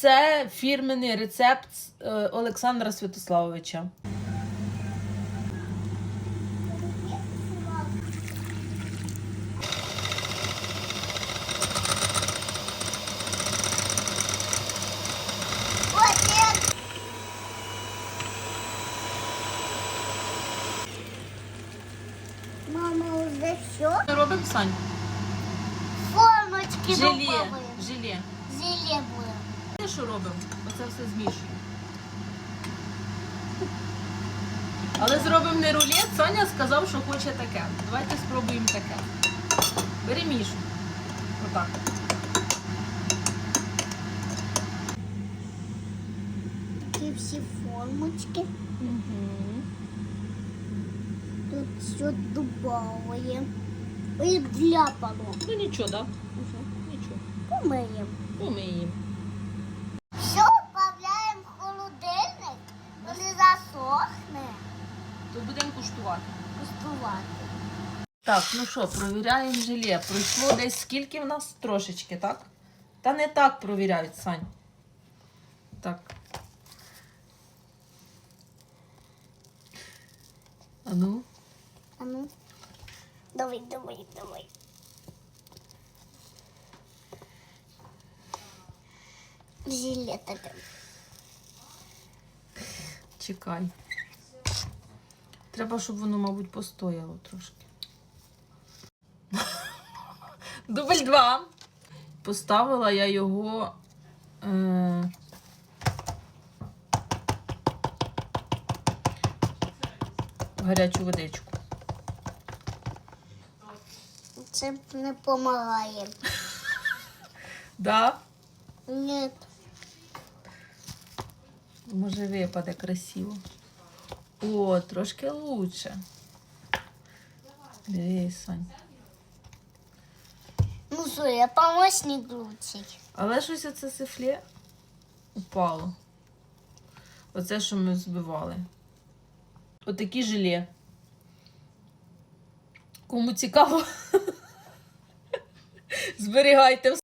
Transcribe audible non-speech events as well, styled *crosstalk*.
Це фірменний рецепт е, Олександра Святославовича. Мама, уже все? Ми робимо Сань? Формочки Желе. Желе. Желе буде. Що робимо? Оце все змішуємо. Але зробимо не рулет. Саня сказав, що хоче таке. Давайте спробуємо таке. Перемішуй. Отак. Такі всі формочки. Тут все добавили. І дляпало. Ну нічого, так? Нічого. Помиємо. Помиємо. Куштувати. пустувати. Так, ну що, провіряємо желе. Пройшло десь скільки в нас? Трошечки, так? Та не так провіряють, Сань. Так. А ну, А ну. Давай, давай, давай. Желе таке. чекай. Треба, щоб воно, мабуть, постояло трошки. *laughs* Дубль два. Поставила я його. Е... в гарячу водичку. Це не допомагає. *laughs* Да? Ні. Може випаде красиво. О, трошки лучше. Дивись, Сань. Ну що, я помощник лучший. Але щось оце сифле упало. Оце, що ми збивали. Отакі желе. Кому цікаво, *laughs* зберігайте в